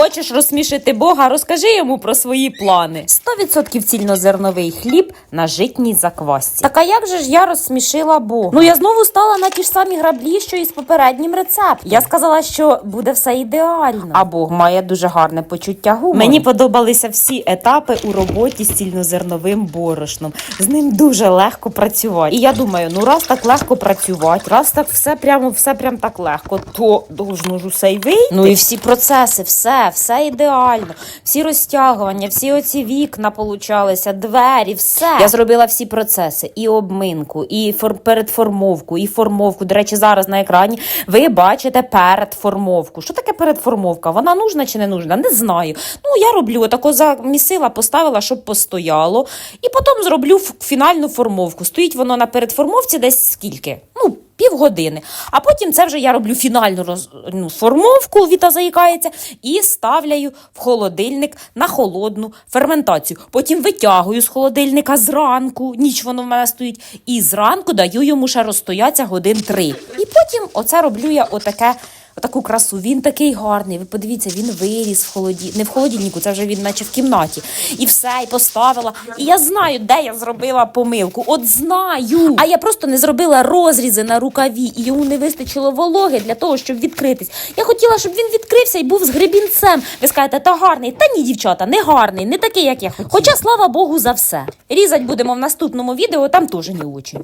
Хочеш розсмішити Бога, розкажи йому про свої плани. 100% цільнозерновий хліб на житній заквасці. Так а як же ж я розсмішила Бога? Ну я знову стала на ті ж самі граблі, що і з попереднім рецептом. Я сказала, що буде все ідеально. А Бог має дуже гарне почуття гумору. Мені подобалися всі етапи у роботі з цільнозерновим борошном. З ним дуже легко працювати. І я думаю, ну раз так легко працювати, раз так все прямо, все прям так легко, то должно ж усе й вийти. Ну і всі процеси, все, все ідеально. Всі розтягування, всі оці вікна получалися, двері, все. Я зробила всі процеси: і обминку, і фор- передформовку, і формовку. До речі, зараз на екрані ви бачите передформовку. Що таке передформовка? Вона нужна чи не нужна? Не знаю. Ну я роблю тако замісила, поставила, щоб постояло, і потім зроблю фінальну формовку. Стоїть воно на передформовці десь скільки? Півгодини. А потім це вже я роблю фінальну роз, ну, формовку, Віта заїкається, і ставляю в холодильник на холодну ферментацію. Потім витягую з холодильника зранку, ніч воно в мене стоїть, і зранку даю йому ще розстоятися годин три. І потім оце роблю я отаке. Отаку красу. Він такий гарний. Ви подивіться, він виріс в холоді... не в холодильнику, це вже він наче в кімнаті. І все, і поставила. І я знаю, де я зробила помилку. От знаю. А я просто не зробила розрізи на рукаві, і йому не вистачило вологи для того, щоб відкритись. Я хотіла, щоб він відкрився і був з гребінцем. Ви скажете, та гарний. Та ні, дівчата, не гарний, не такий, як я хотіла. Хоча, слава Богу, за все. Різать будемо в наступному відео, там теж не очень.